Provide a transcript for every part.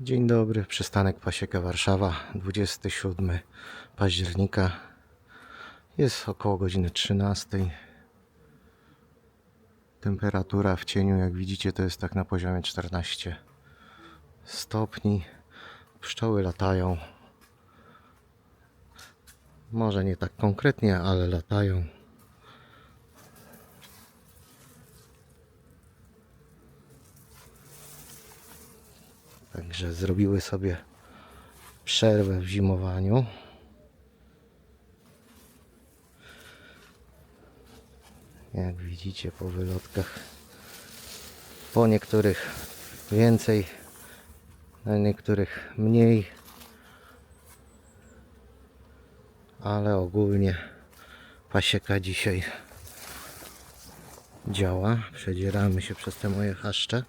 Dzień dobry, przystanek Pasieka Warszawa, 27 października. Jest około godziny 13. Temperatura w cieniu, jak widzicie, to jest tak na poziomie 14 stopni. Pszczoły latają. Może nie tak konkretnie, ale latają. Także zrobiły sobie przerwę w zimowaniu. Jak widzicie po wylotkach, po niektórych więcej, na niektórych mniej, ale ogólnie pasieka dzisiaj działa. Przedzieramy się przez te moje chaszcze.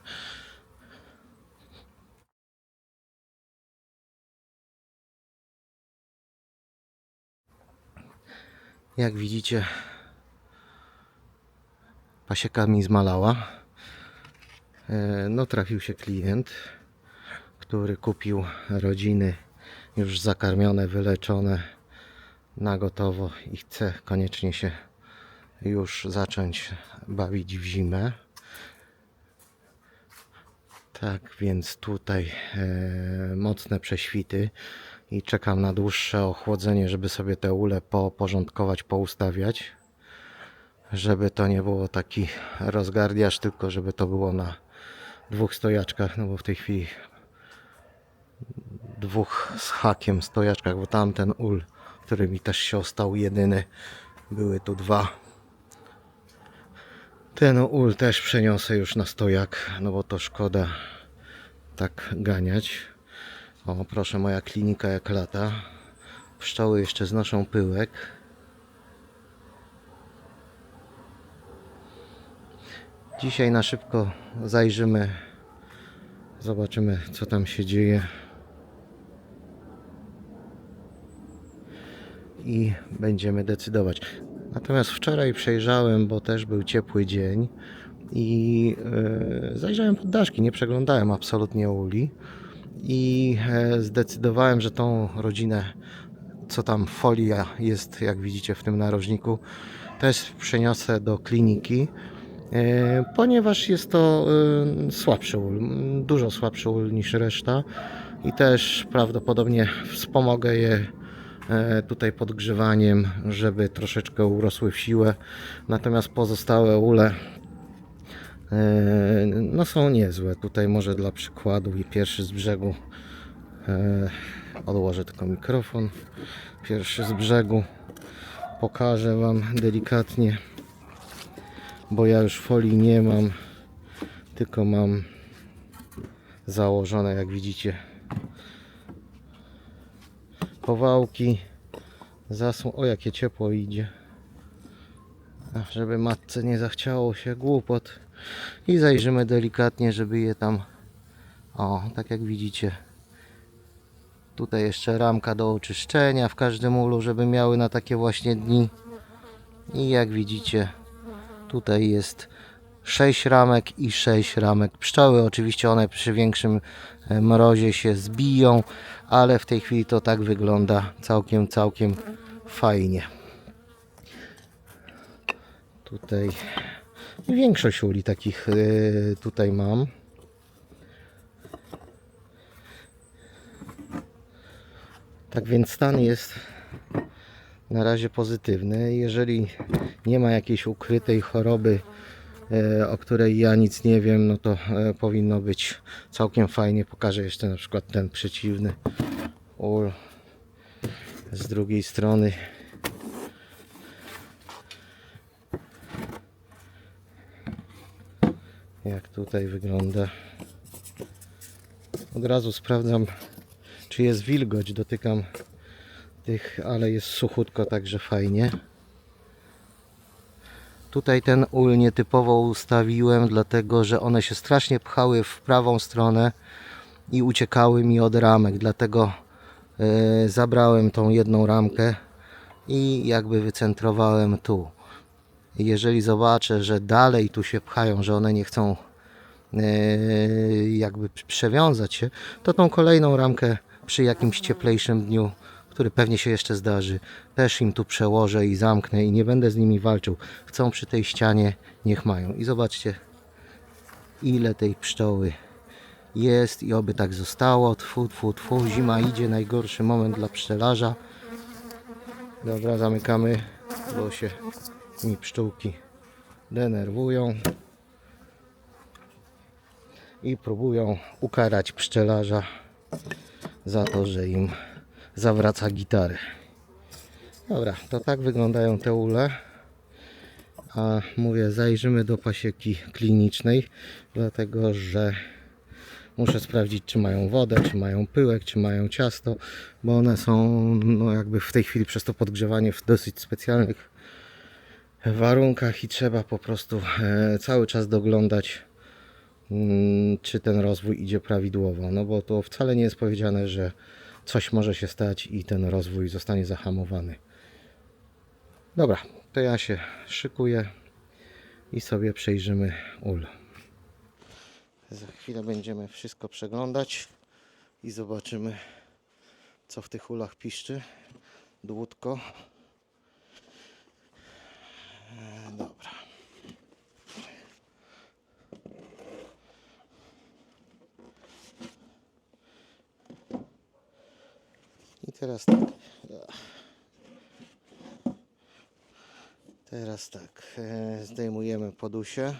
Jak widzicie, pasieka mi zmalała. E, No, trafił się klient, który kupił rodziny już zakarmione, wyleczone na gotowo i chce koniecznie się już zacząć bawić w zimę. Tak więc tutaj e, mocne prześwity i czekam na dłuższe ochłodzenie, żeby sobie te ule poporządkować, poustawiać. Żeby to nie było taki rozgardiaż, tylko żeby to było na dwóch stojaczkach, no bo w tej chwili dwóch z hakiem stojaczkach, bo tamten ul, który mi też się ostał jedyny, były tu dwa. Ten ul też przeniosę już na stojak, no bo to szkoda tak ganiać. O, proszę, moja klinika jak lata. Pszczoły jeszcze znoszą pyłek. Dzisiaj na szybko zajrzymy, zobaczymy co tam się dzieje. I będziemy decydować. Natomiast wczoraj przejrzałem, bo też był ciepły dzień i e, zajrzałem pod daszki, nie przeglądałem absolutnie uli i e, zdecydowałem, że tą rodzinę, co tam folia jest, jak widzicie w tym narożniku, też przeniosę do kliniki, e, ponieważ jest to e, słabszy ul, dużo słabszy ul niż reszta i też prawdopodobnie wspomogę je tutaj podgrzewaniem, żeby troszeczkę urosły w siłę. Natomiast pozostałe ule no są niezłe. Tutaj może dla przykładu i pierwszy z brzegu e, odłożę tylko mikrofon. Pierwszy z brzegu pokażę Wam delikatnie, bo ja już folii nie mam, tylko mam założone, jak widzicie, powałki. O, jakie ciepło idzie. Ach, Żeby matce nie zachciało się głupot. I zajrzymy delikatnie, żeby je tam. O, tak jak widzicie. Tutaj jeszcze ramka do oczyszczenia w każdym ulu, żeby miały na takie właśnie dni. I jak widzicie, tutaj jest 6 ramek i 6 ramek pszczoły. Oczywiście one przy większym e, mrozie się zbiją, ale w tej chwili to tak wygląda całkiem, całkiem fajnie. Tutaj większość uli takich y, tutaj mam. Tak więc stan jest na razie pozytywny. Jeżeli nie ma jakiejś ukrytej choroby, e, o której ja nic nie wiem, no to e, powinno być całkiem fajnie. Pokażę jeszcze na przykład ten przeciwny ul z drugiej strony. Jak tutaj wygląda. Od razu sprawdzam, czy jest wilgoć. Dotykam tych, ale jest suchutko, także fajnie. Tutaj ten ul nietypowo ustawiłem, dlatego że one się strasznie pchały w prawą stronę i uciekały mi od ramek. Dlatego e, zabrałem tą jedną ramkę i jakby wycentrowałem tu. Jeżeli zobaczę, że dalej tu się pchają, że one nie chcą e, jakby przewiązać się, to tą kolejną ramkę przy jakimś cieplejszym dniu, który pewnie się jeszcze zdarzy, też im tu przełożę i zamknę i nie będę z nimi walczył. Chcą przy tej ścianie, niech mają. I zobaczcie, ile tej pszczoły jest i oby tak zostało. Tfu, tfu, tfu. Zima idzie, najgorszy moment dla pszczelarza. Dobra, zamykamy, bo się mi pszczółki denerwują i próbują ukarać pszczelarza za to, że im zawraca gitarę. Dobra, to tak wyglądają te ule. A mówię, zajrzymy do pasieki klinicznej, dlatego że muszę sprawdzić, czy mają wodę, czy mają pyłek, czy mają ciasto, bo one są no, jakby w tej chwili przez to podgrzewanie w dosyć specjalnych warunkach i trzeba po prostu e, cały czas doglądać, mm, czy ten rozwój idzie prawidłowo. No bo to wcale nie jest powiedziane, że coś może się stać i ten rozwój zostanie zahamowany. Dobra, to ja się szykuję i sobie przejrzymy ul. Za chwilę będziemy wszystko przeglądać i zobaczymy, co w tych ulach piszczy. Dłutko. E, Dobra. I teraz tak. Teraz tak. e, Zdejmujemy podusie.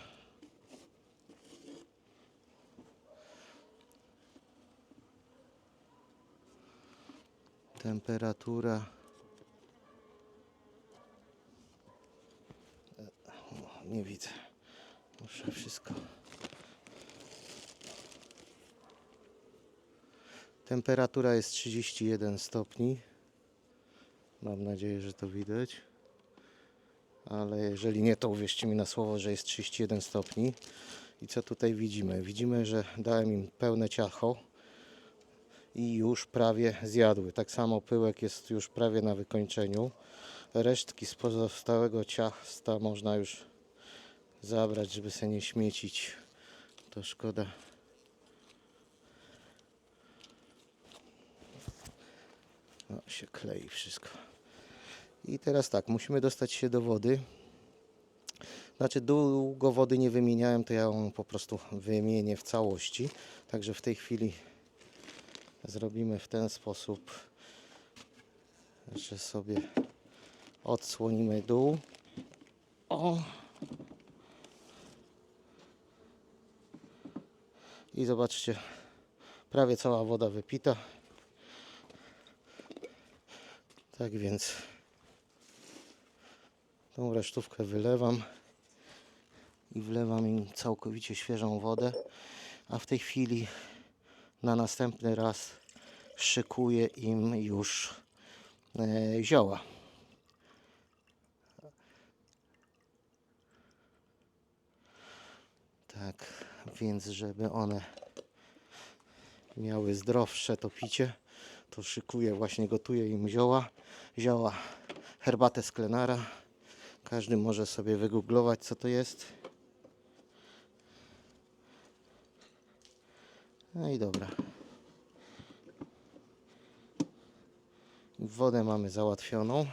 Temperatura. E, o, Nie widzę. Muszę wszystko. Temperatura jest 31 stopni. Mam nadzieję, że to widać. Ale jeżeli nie, to uwierzcie mi na słowo, że jest 31 stopni. I co tutaj widzimy? Widzimy, że dałem im pełne ciacho i już prawie zjadły. Tak samo pyłek jest już prawie na wykończeniu. Resztki z pozostałego ciasta można już zabrać, żeby się nie śmiecić. To szkoda. No, się klei wszystko. I teraz tak, musimy dostać się do wody. Znaczy długo wody nie wymieniałem, to ja ją po prostu wymienię w całości. Także w tej chwili zrobimy w ten sposób, że sobie odsłonimy dół. O! I zobaczcie, prawie cała woda wypita. Tak więc tą resztówkę wylewam i wlewam im całkowicie świeżą wodę, a w tej chwili na następny raz szykuję im już e, zioła. Tak, więc żeby one miały zdrowsze to picie, to szykuję, właśnie gotuję im zioła. Zioła, herbatę z klenara. Każdy może sobie wygooglować co to jest. No i dobra. Wodę mamy załatwioną.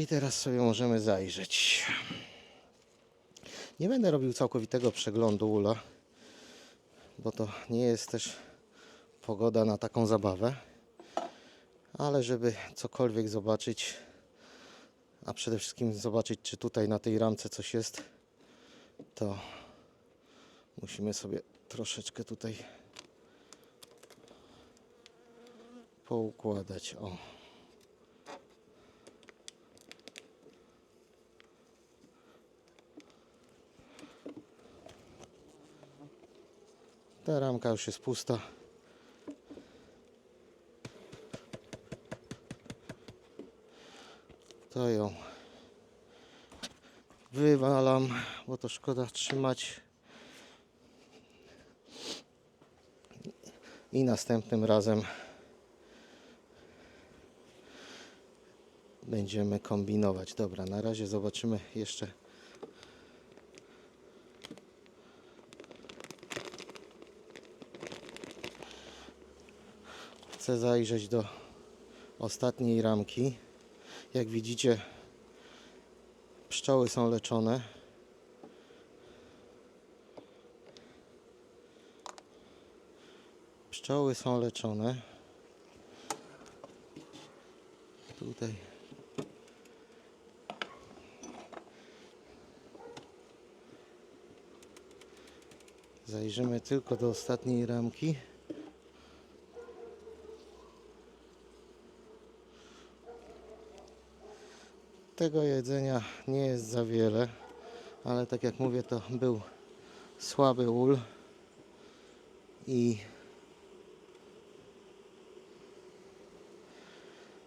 I teraz sobie możemy zajrzeć. Nie będę robił całkowitego przeglądu ula, bo to nie jest też pogoda na taką zabawę. Ale żeby cokolwiek zobaczyć, a przede wszystkim zobaczyć, czy tutaj na tej ramce coś jest, to musimy sobie troszeczkę tutaj poukładać. O. Ta ramka już jest pusta. To ją wywalam, bo to szkoda trzymać. I następnym razem będziemy kombinować. Dobra, na razie zobaczymy jeszcze chcę zajrzeć do ostatniej ramki. Jak widzicie, pszczoły są leczone. Pszczoły są leczone. Tutaj. Zajrzymy tylko do ostatniej ramki. Tego jedzenia nie jest za wiele, ale tak jak mówię, to był słaby ul i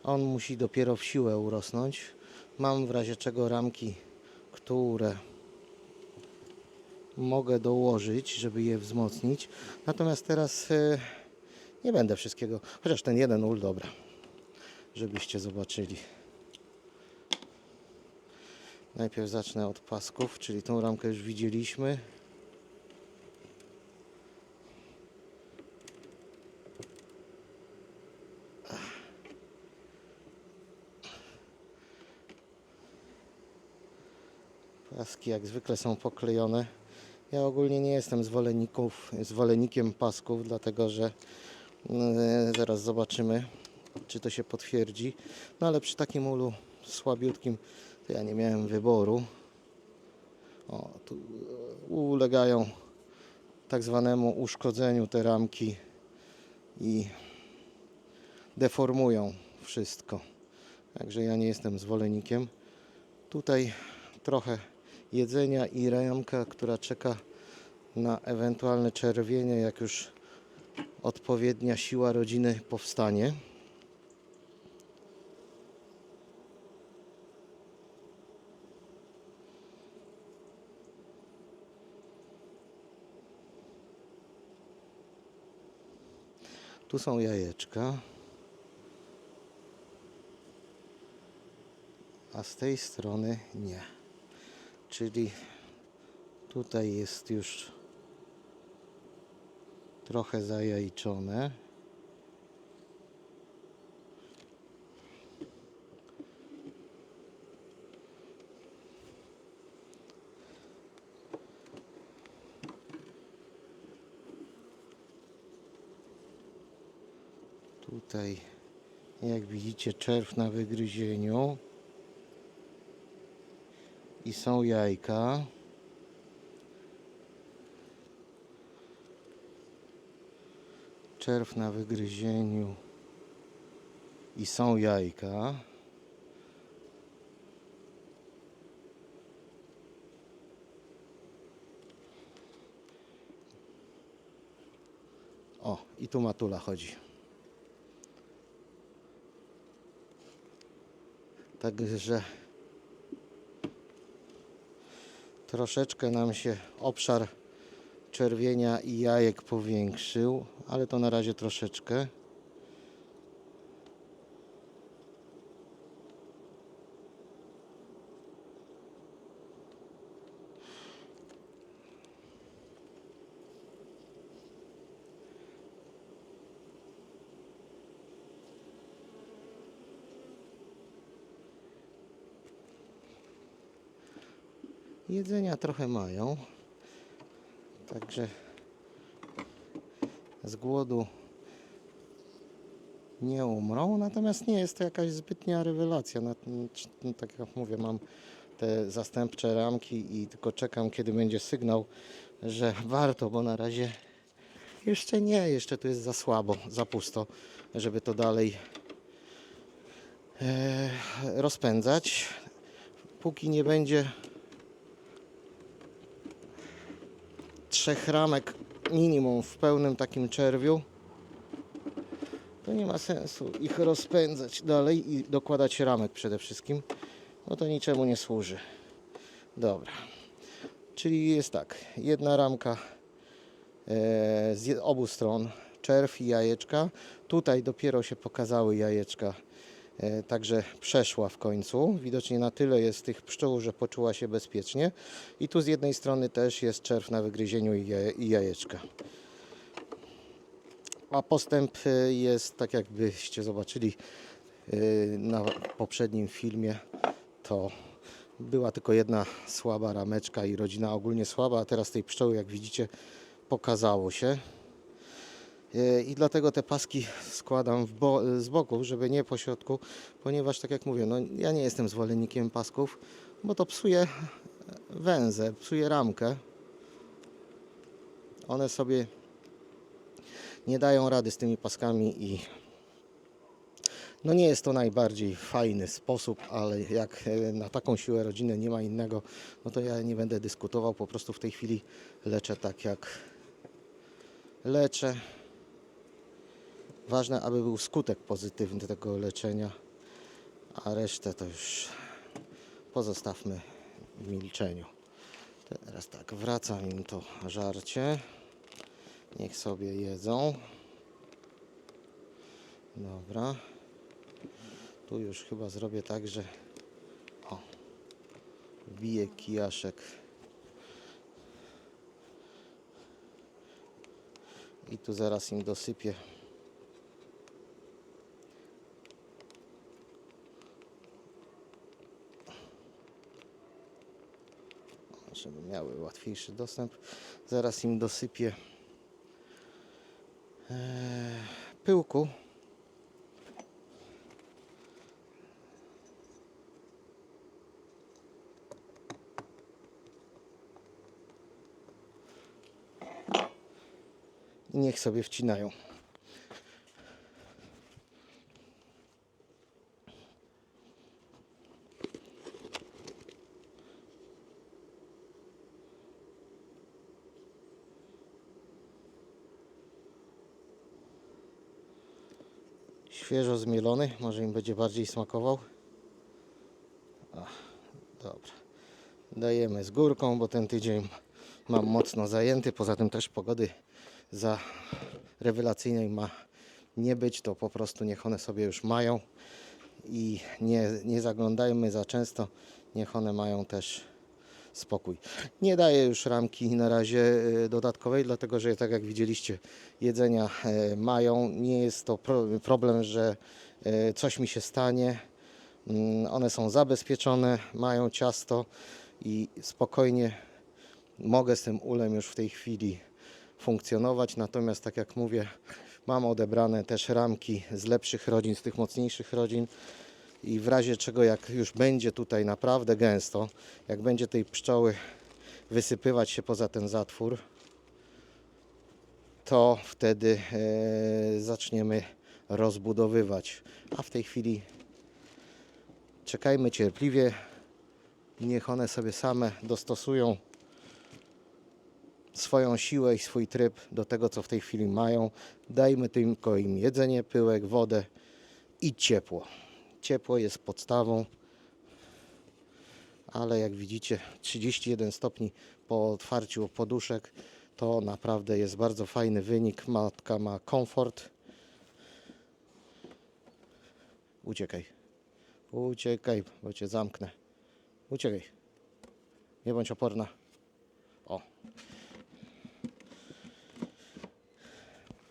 on musi dopiero w siłę urosnąć. Mam w razie czego ramki, które mogę dołożyć, żeby je wzmocnić. Natomiast teraz e, nie będę wszystkiego, chociaż ten jeden ul dobra, żebyście zobaczyli. Najpierw zacznę od pasków, czyli tą ramkę już widzieliśmy. Paski jak zwykle są poklejone. Ja ogólnie nie jestem zwolenników, zwolennikiem pasków, dlatego że mm, zaraz zobaczymy, czy to się potwierdzi. No ale przy takim ulu słabiutkim to ja nie miałem wyboru. O, tu e, ulegają tak zwanemu uszkodzeniu te ramki i deformują wszystko. Także ja nie jestem zwolennikiem. Tutaj trochę jedzenia i ramka, która czeka na ewentualne czerwienie, jak już odpowiednia siła rodziny powstanie. Tu są jajeczka. A z tej strony nie. Czyli tutaj jest już trochę zajajczone. Tutaj, jak widzicie, czerw na wygryzieniu. I są jajka. Czerw na wygryzieniu. I są jajka. O, i tu matula chodzi. Także troszeczkę nam się obszar czerwienia i jajek powiększył, ale to na razie troszeczkę. Jedzenia trochę mają. Także z głodu nie umrą. Natomiast nie jest to jakaś zbytnia rewelacja. No, Tak jak mówię, mam te zastępcze ramki i tylko czekam, kiedy będzie sygnał, że warto, bo na razie jeszcze nie, jeszcze tu jest za słabo, za pusto, żeby to dalej e, rozpędzać. Póki nie będzie trzech ramek minimum w pełnym takim czerwiu, to nie ma sensu ich rozpędzać dalej i dokładać ramek przede wszystkim, bo to niczemu nie służy. Dobra. Czyli jest tak, jedna ramka e, z obu stron, czerw i jajeczka. Tutaj dopiero się pokazały jajeczka, także przeszła w końcu. Widocznie na tyle jest tych pszczół, że poczuła się bezpiecznie. I tu z jednej strony też jest czerw na wygryzieniu i, jaje, i jajeczka. A postęp y, jest, tak jakbyście zobaczyli y, na poprzednim filmie, to była tylko jedna słaba rameczka i rodzina ogólnie słaba, a teraz tej pszczoły, jak widzicie, pokazało się. Y, I dlatego te paski składam bo, z boku, żeby nie po środku, ponieważ tak jak mówię, no, ja nie jestem zwolennikiem pasków, bo to psuje węzę, psuje ramkę. One sobie nie dają rady z tymi paskami i no nie jest to najbardziej fajny sposób, ale jak e, na taką siłę rodzinę nie ma innego, no to ja nie będę dyskutował, po prostu w tej chwili leczę tak jak leczę. Ważne, aby był skutek pozytywny tego leczenia, a resztę to już pozostawmy w milczeniu. Teraz tak, wracam im to żarcie. Niech sobie jedzą. Dobra. Tu już chyba zrobię tak, że o, wbiję kijaszek i tu zaraz im dosypię żeby miały łatwiejszy dostęp. Zaraz im dosypię e, pyłku. I niech sobie wcinają. Zmielony, może im będzie bardziej smakował. Ach, dobra. Dajemy z górką, bo ten tydzień mam mocno zajęty. Poza tym też pogody za rewelacyjnej ma nie być, to po prostu niech one sobie już mają i nie, nie zaglądajmy za często, niech one mają też spokój. Nie daję już ramki na razie e, dodatkowej, dlatego że tak jak widzieliście, jedzenia e, mają. Nie jest to pro, problem, że e, coś mi się stanie. Mm, One są zabezpieczone, mają ciasto i spokojnie mogę z tym ulem już w tej chwili funkcjonować. Natomiast tak jak mówię, mam odebrane też ramki z lepszych rodzin, z tych mocniejszych rodzin i w razie czego jak już będzie tutaj naprawdę gęsto, jak będzie tej pszczoły wysypywać się poza ten zatwór, to wtedy e, zaczniemy rozbudowywać. A w tej chwili czekajmy cierpliwie, niech one sobie same dostosują swoją siłę i swój tryb do tego, co w tej chwili mają. Dajmy tylko im jedzenie, pyłek, wodę i ciepło. Ciepło jest podstawą, ale jak widzicie 31 stopni po otwarciu poduszek to naprawdę jest bardzo fajny wynik. Matka ma komfort. Uciekaj. Uciekaj, bo cię zamknę. Uciekaj. Nie bądź oporna. O.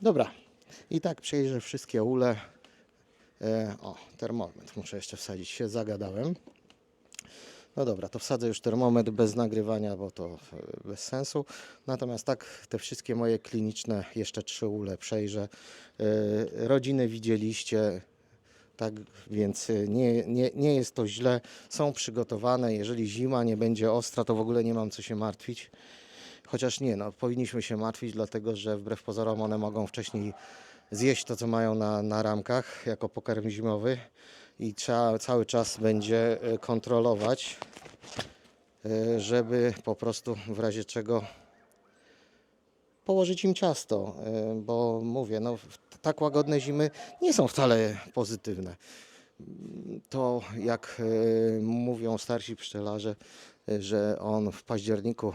Dobra. I tak przejrzę wszystkie ule. E, o, termometr muszę jeszcze wsadzić. Się zagadałem. No dobra, to wsadzę już termometr bez nagrywania, bo to e, bez sensu. Natomiast tak, te wszystkie moje kliniczne, jeszcze trzy ule przejrzę. E, rodziny widzieliście, tak więc nie, nie, nie jest to źle. Są przygotowane. Jeżeli zima nie będzie ostra, to w ogóle nie mam co się martwić. Chociaż nie, no, powinniśmy się martwić, dlatego że wbrew pozorom one mogą wcześniej zjeść to, co mają na, na ramkach jako pokarm zimowy i trzeba cały czas będzie e, kontrolować, e, żeby po prostu w razie czego położyć im ciasto, e, bo mówię, no tak łagodne zimy nie są wcale pozytywne. To jak mówią starsi pszczelarze, że on w październiku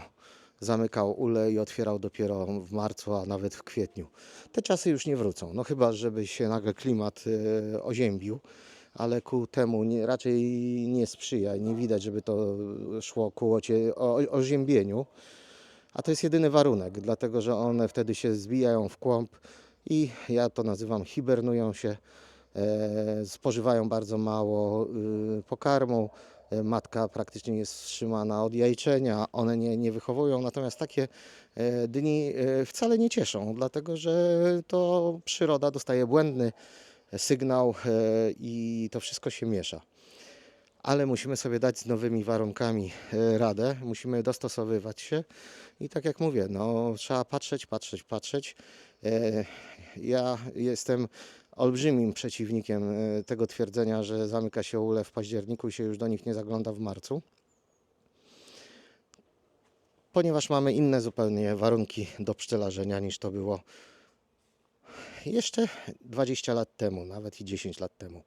zamykał ule i otwierał dopiero w marcu, a nawet w kwietniu. Te czasy już nie wrócą, no chyba, żeby się nagle klimat e, oziębił, ale ku temu nie, raczej nie sprzyja. Nie widać, żeby to szło ku ocie, o, oziębieniu. A to jest jedyny warunek, dlatego że one wtedy się zbijają w kłąb i ja to nazywam hibernują się, e, spożywają bardzo mało y, pokarmu. E, Matka praktycznie jest wstrzymana od jajczenia, one nie, nie wychowują, natomiast takie e, dni e, wcale nie cieszą, dlatego że to przyroda dostaje błędny sygnał i to wszystko się miesza ale musimy sobie dać z nowymi warunkami radę, musimy dostosowywać się i tak jak mówię, no, trzeba patrzeć, patrzeć, patrzeć. Ja jestem olbrzymim przeciwnikiem e, tego twierdzenia, że zamyka się ule w październiku i się już do nich nie zagląda w marcu. Ponieważ mamy inne zupełnie warunki do pszczelarzenia niż to było jeszcze 20 lat temu, nawet i 10 lat temu.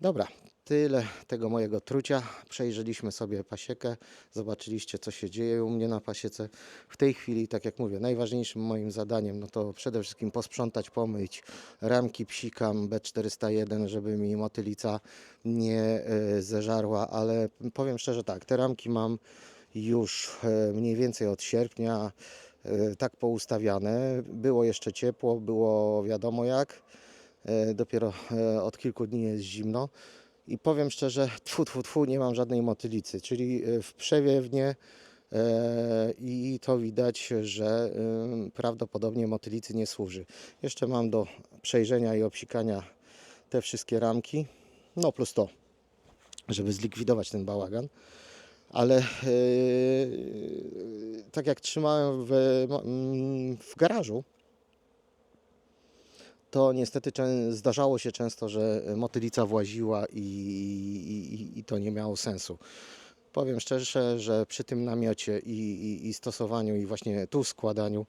Dobra, tyle tego mojego trucia. Przejrzeliśmy sobie pasiekę, zobaczyliście co się dzieje u mnie na pasiece. W tej chwili, tak jak mówię, najważniejszym moim zadaniem no to przede wszystkim posprzątać, pomyć ramki psikam B401, żeby mi motylica nie e, zeżarła, ale powiem szczerze tak, te ramki mam już e, mniej więcej od sierpnia e, tak poustawiane. Było jeszcze ciepło, było wiadomo jak. E, Dopiero e, od kilku dni jest zimno. I powiem szczerze, tfu, tfu, tfu, nie mam żadnej motylicy, czyli e, w przewiewnie i to widać, że prawdopodobnie motylicy nie służy. Jeszcze mam do przejrzenia i obsikania te wszystkie ramki, no plus to, żeby zlikwidować ten bałagan. Ale tak jak trzymałem w, w garażu, to niestety zdarzało się często, że motylica właziła i, i, i to nie miało sensu. Powiem szczerze, że przy tym namiocie i, i, i stosowaniu i właśnie tu składaniu,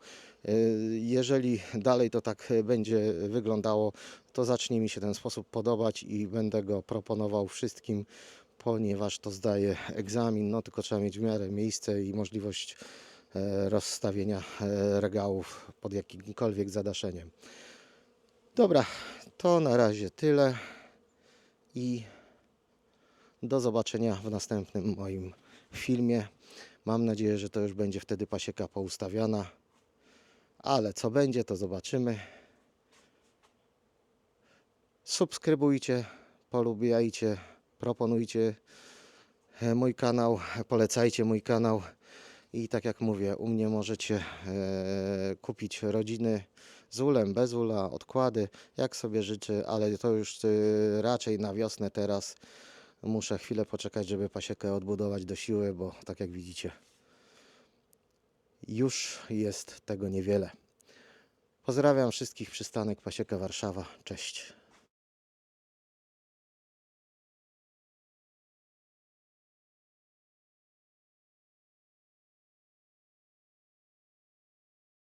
y, jeżeli dalej to tak będzie wyglądało, to zacznie mi się ten sposób podobać i będę go proponował wszystkim, ponieważ to zdaje egzamin, no tylko trzeba mieć w miarę miejsce i możliwość e, rozstawienia e, regałów pod jakimkolwiek zadaszeniem. Dobra, to na razie tyle i do zobaczenia w następnym moim filmie. Mam nadzieję, że to już będzie wtedy pasieka poustawiana, ale co będzie, to zobaczymy. Subskrybujcie, polubiajcie, proponujcie mój kanał, polecajcie mój kanał. I tak jak mówię, u mnie możecie e, kupić rodziny z ulem, bez ula, odkłady, jak sobie życzy, ale to już e, raczej na wiosnę teraz. Muszę chwilę poczekać, żeby pasiekę odbudować do siły, bo tak jak widzicie, już jest tego niewiele. Pozdrawiam wszystkich przystanek Pasieka Warszawa. Cześć.